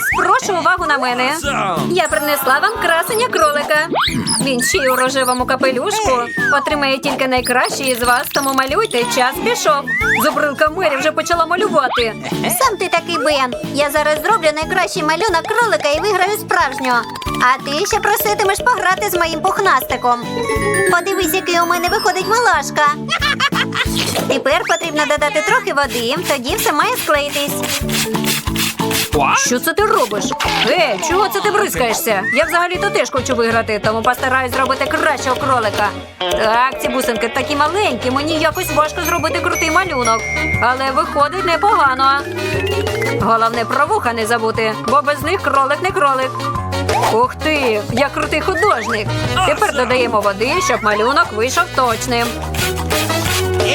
Клас, прошу увагу на мене. Я принесла вам красення кролика. Він ще й у рожевому капелюшку. Отримає тільки найкращий із вас, тому малюйте, час пішов. Зубрилка Мері вже почала малювати. Сам ти такий Бен. Я зараз зроблю найкращий малюнок кролика і виграю справжнього. А ти ще проситимеш пограти з моїм пухнастиком. Подивись, який у мене виходить милашка. Тепер потрібно додати трохи води, тоді все має склеїтись. Що це ти робиш? Ей, чого це ти бризкаєшся? Я взагалі-то теж хочу виграти, тому постараюсь зробити кращого кролика. Так, ці бусинки такі маленькі, мені якось важко зробити крутий малюнок. Але виходить непогано. Головне про вуха не забути, бо без них кролик не кролик. Ух ти, я крутий художник. Тепер додаємо води, щоб малюнок вийшов точним.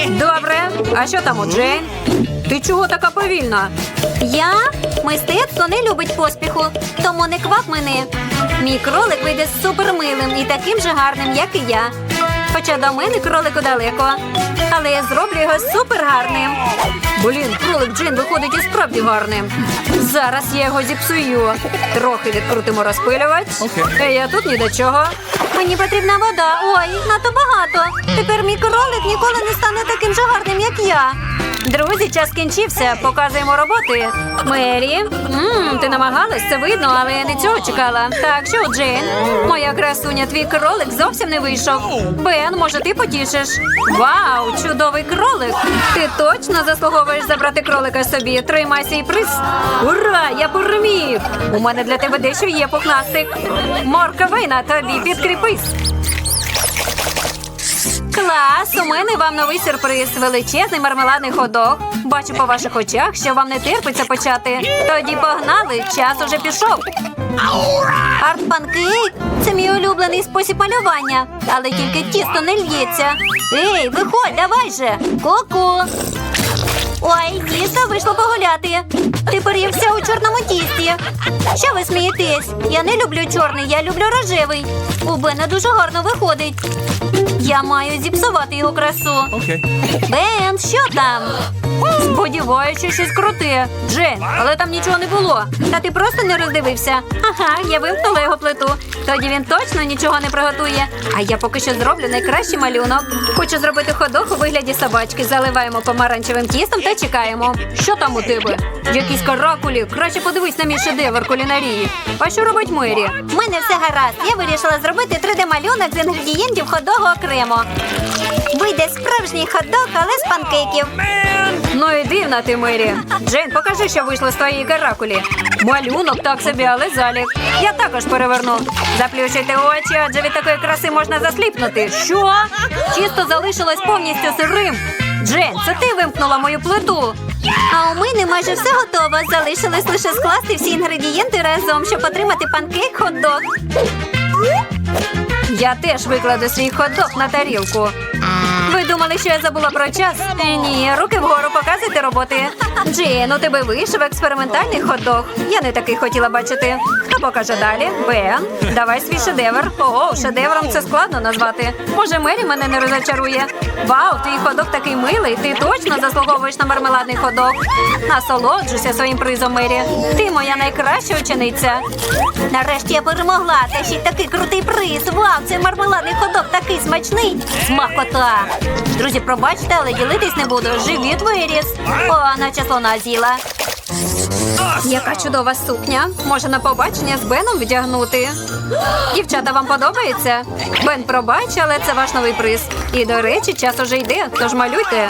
Добре, а що там у Джейн? Ти чого така повільна? Я мистецтво не любить поспіху, тому не квап мене. Мій кролик вийде супермилим і таким же гарним, як і я. Хоча до мене кролику далеко. Але я зроблю його супергарним. Блін, кролик Джин виходить і справді гарним. Зараз я його зіпсую. Трохи відкрутимо розпилювач. Ей, я тут ні до чого. Мені потрібна вода. Ой, надто багато. Тепер мій кролик ніколи не стане таким же гарним, як я. Друзі, час кінчився. Показуємо роботи. Мері, м ти намагалась, це видно, але я не цього чекала. Так, що, Джейн? Моя красуня, твій кролик зовсім не вийшов. Бен, може, ти потішиш? Вау, чудовий кролик! Ти точно заслуговуєш забрати кролика собі. Тримай свій приз. Ура! Я переміг! У мене для тебе дещо є пухнастик. Морковина, тобі підкріпись. Клас! У мене вам новий сюрприз. Величезний мармеладний ходок. Бачу по ваших очах, що вам не терпиться почати. Тоді погнали, час уже пішов. Арт-панкейк це мій улюблений спосіб малювання, але тільки тісто не л'ється. Ей, виходь, давай же. Ку-ку. Ой, тісто вийшло погуляти. Тепер я вся у чорному тісті. Що ви смієтесь? Я не люблю чорний, я люблю рожевий. У Бена дуже гарно виходить. Я маю зіпсувати його красу. Бен, що там? Сподіваюся, щось круте. Джен, але там нічого не було. Та ти просто не роздивився. Ага, я вимкнула його плиту. Тоді він точно нічого не приготує. А я поки що зроблю найкращий малюнок. Хочу зробити ходок у вигляді собачки. Заливаємо помаранчевим тістом та чекаємо. Що там у тебе? Якісь каракулі. Краще подивись на мій шедевр кулінарії. А що робить Мері? У мене все гаразд. Я вирішила зробити 3D-малюнок з інгредієнтів ходого окремо. Вийде справжній ходок, але з панкейків. Ну і дивна ти, Мері. Джейн, покажи, що вийшло з твоєї каракулі. Малюнок так собі, але залік. Я також переверну. Заплющуйте очі, адже від такої краси можна засліпнути. Що? Тісто залишилось повністю сирим. Джейн, це ти вимкнула мою плиту. А у мене майже все готово. Залишилось лише скласти всі інгредієнти разом, щоб отримати панкейк хот-дог. Я теж викладу свій ходок на тарілку. Ви думали, що я забула про час? Е, Ні, руки вгору показуйте роботи. Джейн, у тебе вийшов експериментальний ходок. Я не такий хотіла бачити. Хто покаже далі? Бен, давай свій шедевр. Ого, шедевром це складно назвати. Може, Мері мене не розочарує. Вау, твій ходок такий милий. Ти точно заслуговуєш на мармеладний ходок. Насолоджуйся своїм призом, Мері. Ти моя найкраща учениця. Нарешті я перемогла. Та ще й такий крутий приз. Вау, цей мармеладний ходок такий смачний. Смакота. Друзі, пробачте, але ділитись не буду. Живіт виріс. О, наче слона з'їла. Яка чудова сукня. Може на побачення з Беном вдягнути. Дівчата, вам подобається? Бен, пробач, але це ваш новий приз. І до речі, час уже йде, тож малюйте.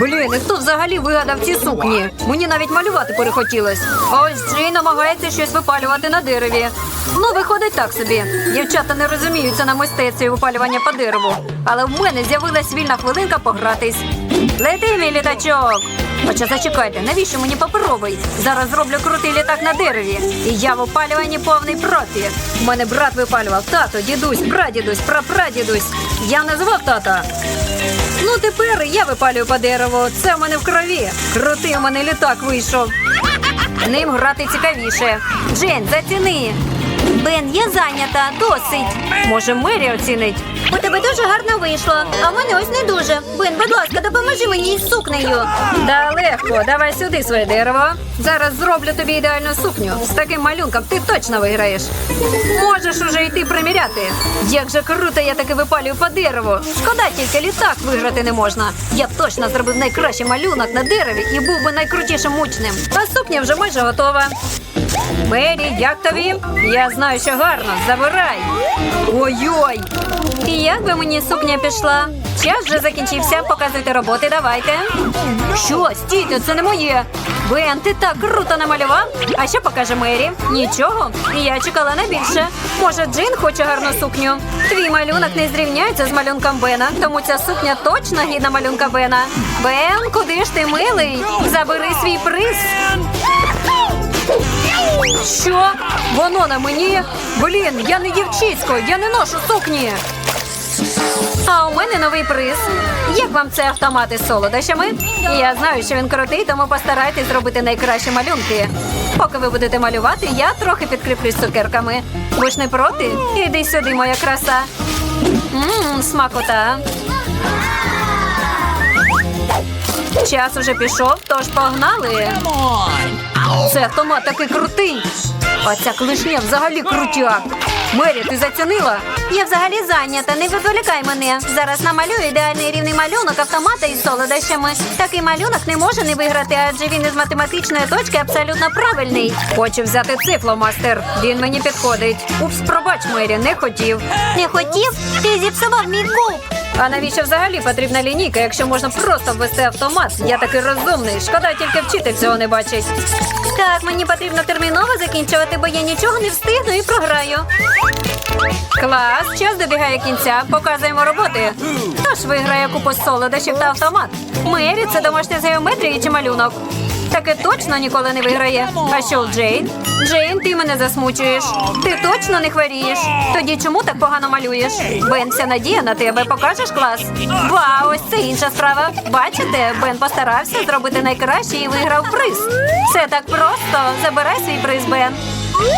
Блін, і хто взагалі вигадав ці сукні? Мені навіть малювати перехотілось. А ось Джей намагається щось випалювати на дереві. Ну, виходить так собі. Дівчата не розуміються на мистецтві випалювання по дереву. Але в мене з'явилась вільна хвилинка погратись. Лети, мій літачок! Хоча зачекайте, навіщо мені паперовий? Зараз зроблю крутий літак на дереві. І я в опалюванні повний профі. У мене брат випалював тато, дідусь, прадідусь, прапрадідусь. Я називав тата. Ну тепер я випалюю по дереву. Це в мене в крові. Крутий у мене літак вийшов. Ним грати цікавіше. Джен, заціни. Бен, я зайнята, досить. Може, Мері оцінить? У тебе дуже гарно вийшло, а в мене ось не дуже. Бен, будь ласка, допоможи мені із сукнею. Да, легко, давай сюди своє дерево. Зараз зроблю тобі ідеальну сукню. З таким малюнком ти точно виграєш. Можеш уже йти приміряти. Як же круто, я таки випалюю по дереву. Шкода, тільки літак виграти не можна. Я б точно зробив найкращий малюнок на дереві і був би найкрутішим учнем. А сукня вже майже готова. Мері, як тобі? Я знаю, що гарно. Забирай. Ой-ой. І як би мені сукня пішла? Час вже закінчився. Показуйте роботи, давайте. Що? Стійте, це не моє. Бен, ти так круто намалював. А що покаже Мері? Нічого. Я чекала на більше. Може, Джин хоче гарну сукню. Твій малюнок не зрівняється з малюнком Бена, тому ця сукня точно гідна малюнка Бена. Бен, куди ж ти милий? Забери свій приз. Що? Воно на мені? Блін, я не дівчисько, я не ношу сукні. А у мене новий приз. Як вам це автомат із солодощами? Я знаю, що він крутий, тому постарайтесь зробити найкращі малюнки. Поки ви будете малювати, я трохи підкріплюсь цукерками. Ви ж не проти? Іди сюди, моя краса. Ммм, смакота. Час уже пішов, тож погнали. Це автомат такий крутий. А ця клишня взагалі крутяк. Мері, ти зацінила? Я взагалі зайнята, не відволікай мене. Зараз намалюю ідеальний рівний малюнок автомата із солодощами. Такий малюнок не може не виграти, адже він із математичної точки абсолютно правильний. Хочу взяти цифломастер. Він мені підходить. Упс, пробач, Мері, не хотів. Не хотів? Ти зіпсував мій куб. А навіщо взагалі потрібна лінійка, якщо можна просто ввести автомат? Я такий розумний. Шкода, тільки вчитель цього не бачить. Так, мені потрібно терміново закінчувати, бо я нічого не встигну і програю. Клас, час добігає кінця. Показуємо роботи. Хто ж виграє купу солодощів та автомат? Мері, це домашня з геометрії чи малюнок? Таке точно ніколи не виграє. А що Джейн? Джейн, ти мене засмучуєш. Ти точно не хворієш. Тоді чому так погано малюєш? Бен, вся надія на тебе. Покажеш клас? Вау, ось це інша справа. Бачите, Бен постарався зробити найкраще і виграв приз. Все так просто. Забирай свій приз, Бен.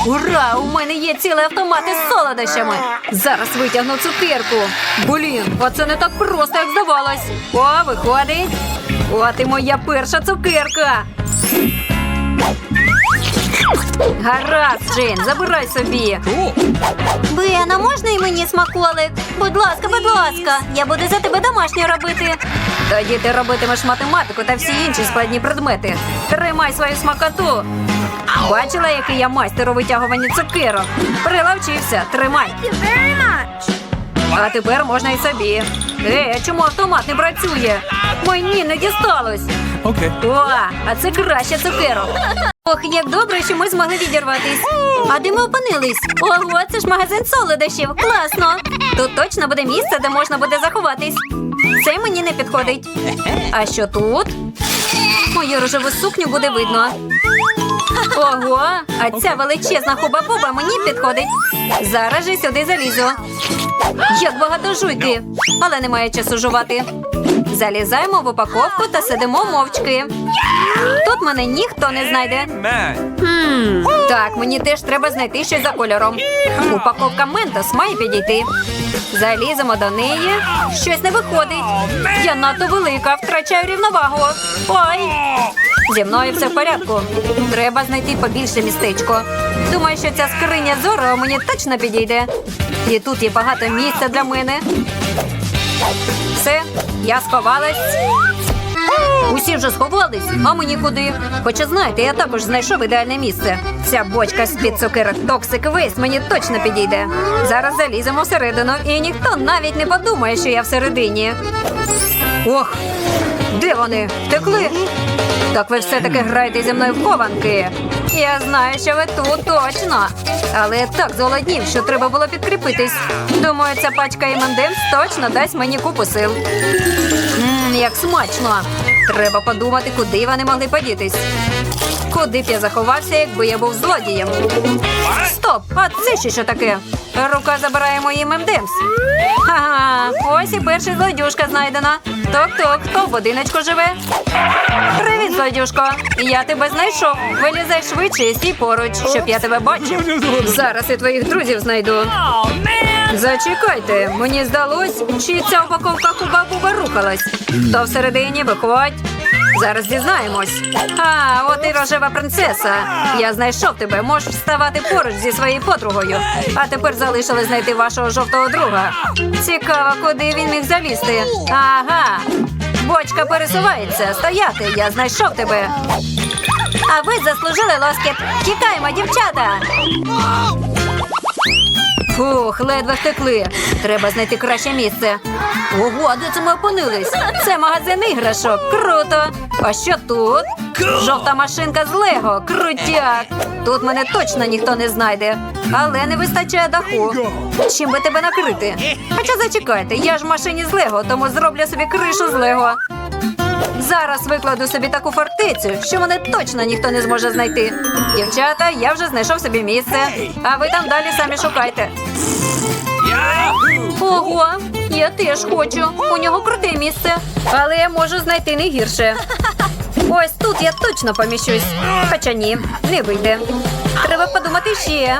Ура! У мене є цілий автомат із солодощами. Зараз витягну цукерку. Блін, а це не так просто, як здавалось. О, виходить. От і моя перша цукерка. Гаразд, Джейн, забирай собі. Бена, можна і мені смаколик? Будь ласка, будь ласка, я буду за тебе домашнє робити. Тоді ти робитимеш математику та всі інші складні предмети. Тримай свою смакоту. Бачила, який я майстер у витягуванні цукерок. Прилавчився, тримай. А тепер можна і собі. Е, а чому автомат не працює? Мені не дісталось. Okay. О, а це краще цукерок. Ох, як добре, що ми змогли відірватись. А де ми опинились? Ого, це ж магазин солодощів. Класно. Тут точно буде місце, де можна буде заховатись. Це мені не підходить. А що тут? Мою рожеву сукню буде видно. Ого, а ця величезна хуба-буба мені підходить. Зараз же сюди залізу. Як багато жуйки, але немає часу жувати. Залізаємо в упаковку та сидимо мовчки. Тут мене ніхто не знайде. Так, мені теж треба знайти щось за кольором. Упаковка Ментос має підійти. Заліземо до неї. Щось не виходить. Я надто велика, втрачаю рівновагу. Ой! Зі мною все в порядку. Треба знайти побільше містечко. Думаю, що ця скриня зору мені точно підійде. І тут є багато місця для мене. Все, я сховалась. Усі вже сховались, а мені куди? Хоча знаєте, я також знайшов ідеальне місце. Ця бочка з-під цукерок Toxic Waste мені точно підійде. Зараз заліземо всередину, і ніхто навіть не подумає, що я всередині. Ох, де вони? Втекли? Так ви все-таки граєте зі мною в хованки. Я знаю, що ви тут точно. Але я так зголоднів, що треба було підкріпитись. Думаю, ця пачка M&M's точно дасть мені купу сил. Ммм, як смачно. Треба подумати, куди вони могли подітись. Куди б я заховався, якби я був злодієм? Стоп! А це ще що таке? Рука забирає мої мемдемс. Ага, ось і перша злодюшка знайдена. Ток-ток, хто в будиночку живе? Привіт, злодюшко. Я тебе знайшов. Вилізай швидше і стій поруч, щоб я тебе бачив. Зараз і твоїх друзів знайду. Зачекайте, мені здалось, чи ця упаковка хуба-буба рухалась. То всередині виходь. Зараз дізнаємось. А, от і рожева принцеса. Я знайшов тебе. Можеш вставати поруч зі своєю подругою. А тепер залишилось знайти вашого жовтого друга. Цікаво, куди він міг залізти. Ага. Бочка пересувається. Стояти, я знайшов тебе. А ви заслужили лоскіт. Тікаємо, дівчата. Фух, ледве втекли. Треба знайти краще місце. Ого, а де це ми опинились? Це магазин іграшок. Круто. А що тут? Жовта машинка з Лего. Крутяк. Тут мене точно ніхто не знайде. Але не вистачає даху. Чим би тебе накрити? Хоча зачекайте, я ж в машині з Лего, тому зроблю собі кришу з Лего. Зараз викладу собі таку фортецю, що мене точно ніхто не зможе знайти. Дівчата, я вже знайшов собі місце, а ви там далі самі шукайте. Ого, я теж хочу. У нього круте місце, але я можу знайти не гірше. Ось тут я точно поміщусь. Хоча ні, не вийде. Треба подумати ще.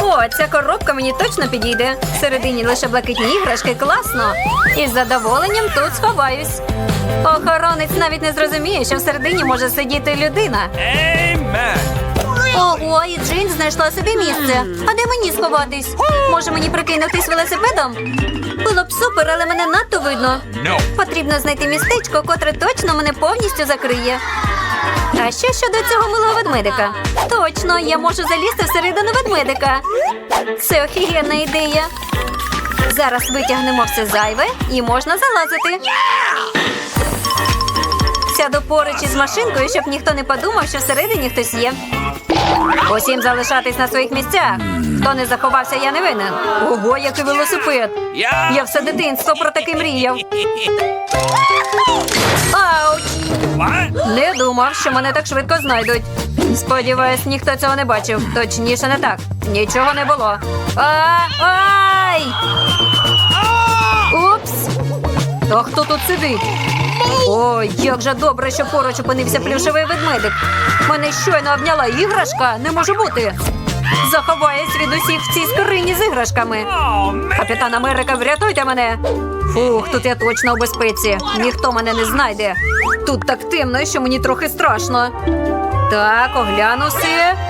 О, ця коробка мені точно підійде. Всередині лише блакитні іграшки, класно. І з задоволенням тут сховаюсь. Охоронець навіть не зрозуміє, що всередині може сидіти людина. Ого, і Джин знайшла собі місце. А де мені сховатись? Може мені прикинутись велосипедом? Було б супер, але мене надто видно. Потрібно знайти містечко, котре точно мене повністю закриє. А що щодо цього милого ведмедика? Точно, я можу залізти всередину ведмедика. Це офігенна ідея. Зараз витягнемо все зайве і можна залазити. Сяду поруч із машинкою, щоб ніхто не подумав, що всередині хтось є. Усім залишатись на своїх місцях. Хто не заховався, я не винен. Ого, який велосипед! Я все дитинство про таке мріяв. Ауч! Не думав, що мене так швидко знайдуть. Сподіваюсь, ніхто цього не бачив. Точніше, не так. Нічого не було. Ай! Упс! А хто тут сидить? Ой, як же добре, що поруч опинився плюшевий ведмедик. Мене щойно обняла іграшка, не може бути. Заховаюсь від усіх в цій скрині з іграшками. Капітан Америка, врятуйте мене! Фух, тут я точно у безпеці. Ніхто мене не знайде. Тут так темно, що мені трохи страшно. Так, огляну.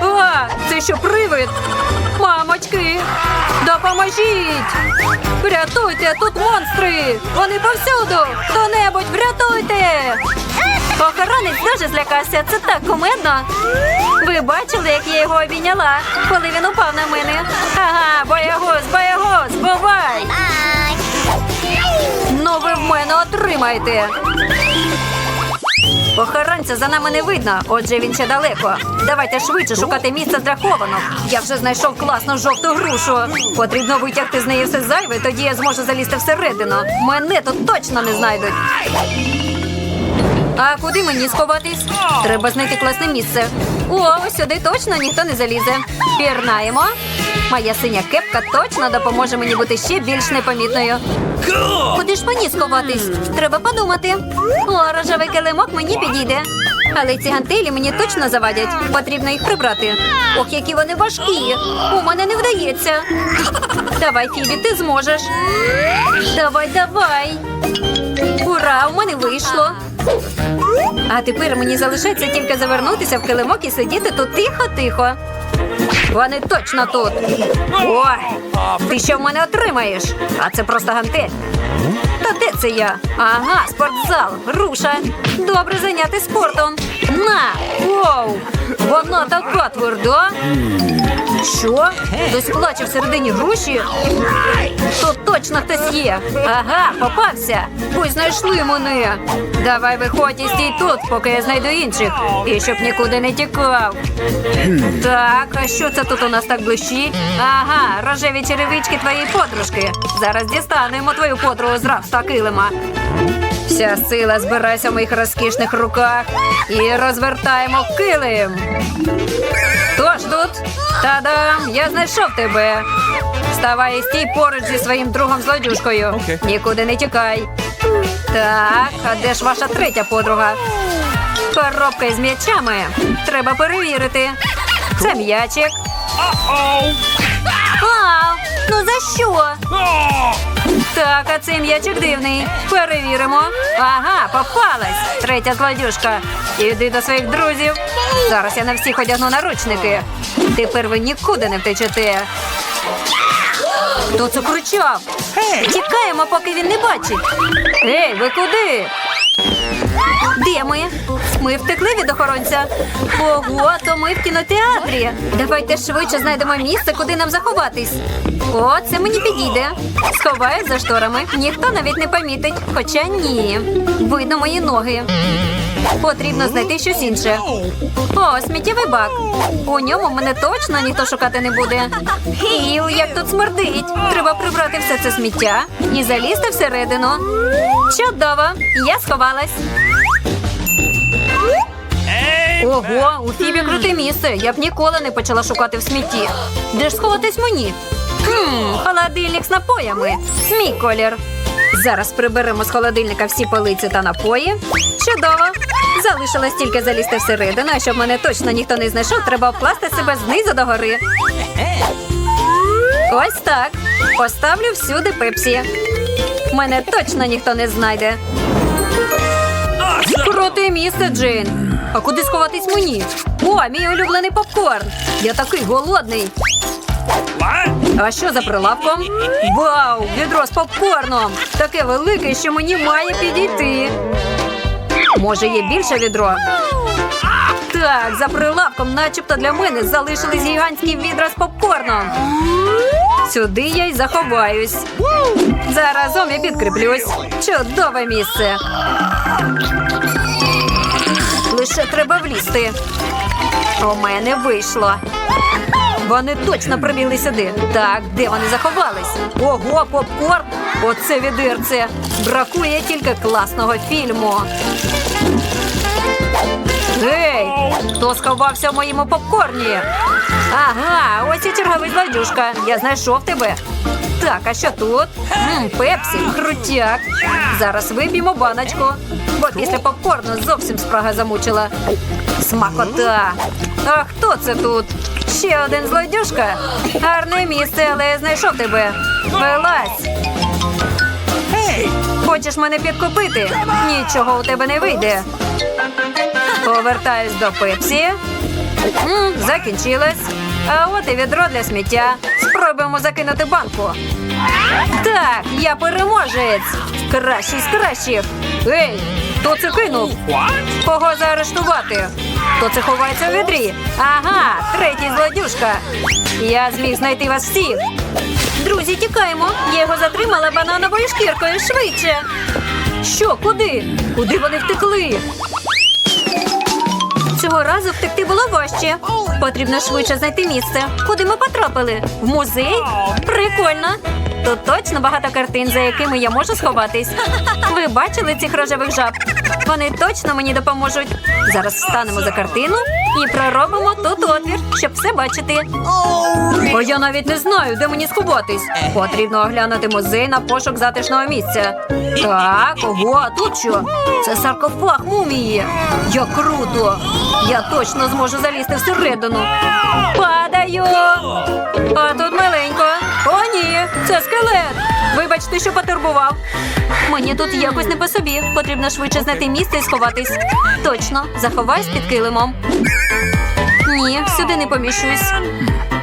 А, це що привид? Мамочки, допоможіть! Врятуйте, тут монстри! Вони повсюду! Хто-небудь, врятуйте! Охоронець дуже злякався. Це так кумедно. Ви бачили, як я його обійняла, коли він упав на мене. Ага, боягуз, боягуз, бувай! Ну ви в мене отримаєте. Охоронця за нами не видно, отже він ще далеко. Давайте швидше шукати місце для. Я вже знайшов класну жовту грушу. Потрібно витягти з неї все зайве, тоді я зможу залізти всередину. Мене тут точно не знайдуть. А куди мені сховатись? Треба знайти класне місце. О, сюди точно ніхто не залізе. Пірнаємо. Моя синя кепка точно допоможе мені бути ще більш непомітною. Куди ж мені сховатись? Треба подумати. О, рожевий килимок мені підійде. Але ці гантелі мені точно завадять. Потрібно їх прибрати. Ох, які вони важкі. У мене не вдається. Давай, Фібі, ти зможеш. Давай, давай. Ура, у мене вийшло. А тепер мені залишається тільки завернутися в килимок і сидіти тут тихо-тихо. Вони точно тут. Ой, ти що в мене отримаєш? А це просто гантель. Та де це я? Ага, спортзал, груша. Добре зайняти спортом. На! Воу! Вона така тверда. Що? Хтось плаче всередині груші? Тут точно хтось є. Ага, попався. Ось знайшли мене. Давай виходь і стій тут, поки я знайду інших. І щоб нікуди не тікав. Так, а що це тут у нас так блищить? Ага, рожеві черевички твоєї подружки. Зараз дістанемо твою подругу з рабства килима. Вся сила збирається в моїх розкішних руках і розвертаємо килим. Хто ж тут? Та-дам! Я знайшов тебе. Вставай і стій поруч зі своїм другом злодюшкою. Окей. Нікуди не тікай. Так, а де ж ваша третя подруга? Коробка із м'ячами. Треба перевірити. Це м'ячик. Вау! Ну за що? Так, а цей м'ячик дивний. Перевіримо. Ага, попалась. Третя злодюжка. Іди до своїх друзів. Зараз я на всіх одягну наручники. Тепер ви нікуди не втечете. Хто це кричав? Тікаємо, поки він не бачить. Ей, ви куди? Де ми? Ми втекли від охоронця. Ого, то ми в кінотеатрі. Давайте швидше знайдемо місце, куди нам заховатись. О, це мені підійде. Сховаюсь за шторами. Ніхто навіть не помітить. Хоча ні. Видно мої ноги. Потрібно знайти щось інше. О, сміттєвий бак. У ньому мене точно ніхто шукати не буде. Іу, як тут смердить. Треба прибрати все це сміття і залізти всередину. Чудово, я сховалась. Ого, у Фібі круте місце. Я б ніколи не почала шукати в смітті. Де ж сховатись мені? Хм, холодильник з напоями. Мій колір. Зараз приберемо з холодильника всі полиці та напої. Чудово. Залишилось тільки залізти всередину, а щоб мене точно ніхто не знайшов, треба обкласти себе знизу до гори. Ось так. Поставлю всюди пепсі. Мене точно ніхто не знайде. Круте місце, Джейн. А куди сховатись мені? О, мій улюблений попкорн. Я такий голодний. А що за прилавком? Вау, відро з попкорном. Таке велике, що мені має підійти. Може, є більше відро? Так, за прилавком, начебто для мене, залишились гігантські відра з попкорном. Сюди я й заховаюсь. Заразом я підкріплюсь. Чудове місце. Лише. У мене вийшло. Вони точно прибігли сюди. Так, де вони заховались? Ого, попкорн! Оце відерце. Бракує тільки класного фільму. Гей! Хто сховався в моєму попкорні? Ага, ось і черговий злодюшка. Я знайшов тебе. Так, а що тут? Мм, пепсі, крутяк. Зараз виб'ємо баночку, бо після попкорну зовсім спрага замучила. Смакота. А хто це тут? Ще один злодюшка. Гарне місце, але я знайшов тебе. Вилазь. Хочеш мене підкупити? Нічого у тебе не вийде. Повертаюсь до пепсі. М, закінчилось. А от і відро для сміття. Спробуємо закинути банку. Так, я переможець. Кращий з кращих. Ей, хто це кинув? Кого заарештувати? Хто це ховається у відрі? Ага, третій злодюшка. Я зміг знайти вас всіх. Друзі, тікаємо. Я його затримала банановою шкіркою швидше. Що, куди? Куди вони втекли? Цього разу втекти було важче. Потрібно швидше знайти місце. Куди ми потрапили? В музей? Прикольно. Тут точно багато картин, за якими я можу сховатись. Ви бачили цих рожевих жаб? Вони точно мені допоможуть. Зараз встанемо за картину і проробимо тут отвір, щоб все бачити. А я навіть не знаю, де мені сховатись. Потрібно оглянути музей на пошук затишного місця. Так, ого, а тут що? Це саркофаг мумії. Як круто! Я точно зможу залізти всередину. Падаю! А тут маленько. О, ні, це скелет. Вибачте, що потурбував. Мені тут якось не по собі. Потрібно швидше знайти місце і сховатись. Точно, заховаюсь під килимом. Ні, сюди не поміщусь.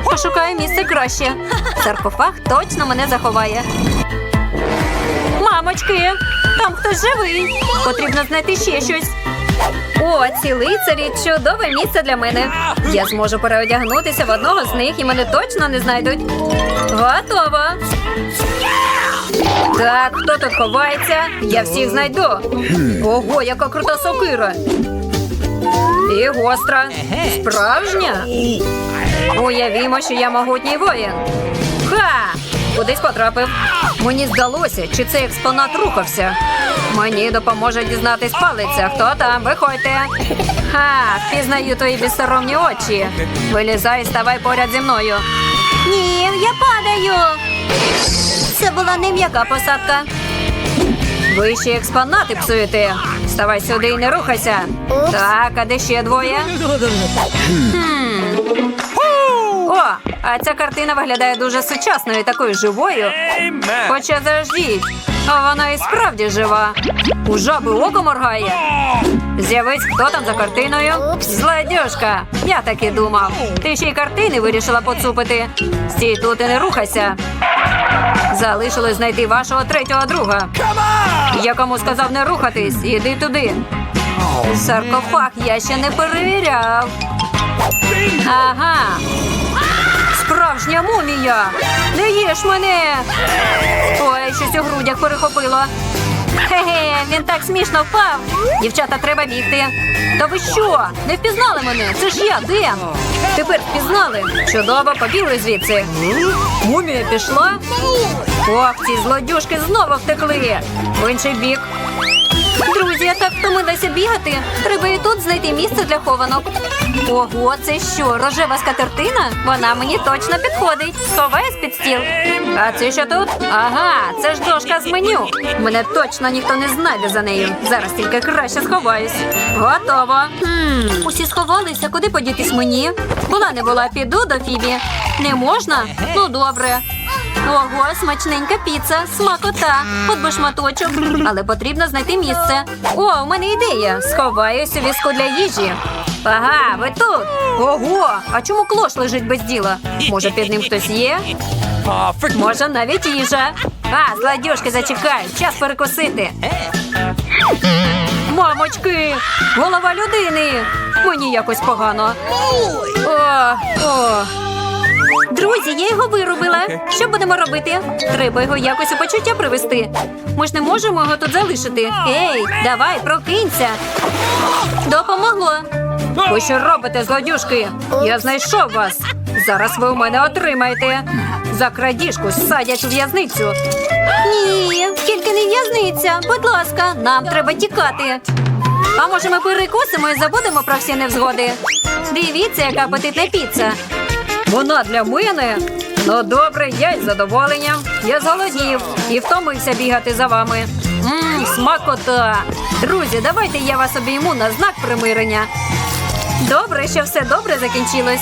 Пошукаю місце краще. Саркофаг точно мене заховає. Мамочки, там хтось живий. Потрібно знайти ще щось. О, ці лицарі чудове місце для мене. Я зможу переодягнутися в одного з них і мене точно не знайдуть. Готово. Так, хто тут ховається? Я всіх знайду. Ого, яка крута сокира. І гостра. Справжня. Уявімо, що я могутній воїн. Ха! Кудись потрапив. Мені здалося, чи цей експонат рухався. Мені допоможе дізнатись палиця. Хто там? Виходьте. Ха, впізнаю твої безсоромні очі. Вилізай, ставай поряд зі мною. Ні, я падаю. Це була не м'яка посадка. Ви ще експонати псуєте. Давай сюди і не рухайся. Так, а де ще двоє? Хм. О, а ця картина виглядає дуже сучасною, такою живою. Хоча заждіть, а вона і справді жива. У жаби око моргає. З'явись, хто там за картиною? Злодюжка. Я так і думав. Ти ще й картини вирішила поцупити. Стій тут і не рухайся. Залишилось знайти вашого третього друга. Я кому сказав не рухатись, іди туди. Саркофаг я ще не перевіряв. Ага. Справжня мумія! Не їж мене! Ой, щось у грудях перехопило. Хе-хе, він так смішно впав. Дівчата, треба бігти. Та ви що? Не впізнали мене? Це ж я, Ден. Тепер впізнали. Чудово, побігли звідси. Мумія пішла. Ох, ці злодюшки знову втекли. В інший бік. Друзі, я так втомилася бігати. Треба і тут знайти місце для хованок. Ого, це що, рожева скатертина? Вона мені точно підходить. Сховаюсь під стіл. А це що тут? Ага, це ж дошка з меню. Мене точно ніхто не знайде за нею. Зараз тільки краще сховаюсь. Готово. Хм, Усі сховалися, куди подітись мені? була не була, піду до Фібі. Не можна? Ну добре. Ого, смачненька піца, смакота, от шматочок. Але потрібно знайти місце. О, у мене ідея. Сховаюсь у візку для їжі. Ага, ви тут. Ого, а чому клош лежить без діла? Може, під ним хтось є? Може, навіть їжа. А, злодюшки, зачекай, час перекусити. Мамочки, голова людини. Мені якось погано. О, о. Друзі, я його виробила. Що будемо робити? Треба його якось у почуття привести. Ми ж не можемо його тут залишити. Ей, давай, прокинься. Допомогло. Ви що робите, злодюшки? Я знайшов вас. Зараз ви у мене отримаєте. За крадіжку садять у в'язницю. Ні, тільки не в'язниця. Будь ласка, нам треба тікати. А може ми перекусимо і забудемо про всі невзгоди? Дивіться, яка апетитна піца. Вона для мене. Ну добре, я із задоволенням. Я зголоднів і втомився бігати за вами. Мм, смакота. Друзі, давайте я вас обійму на знак примирення. Добре, що все добре закінчилось.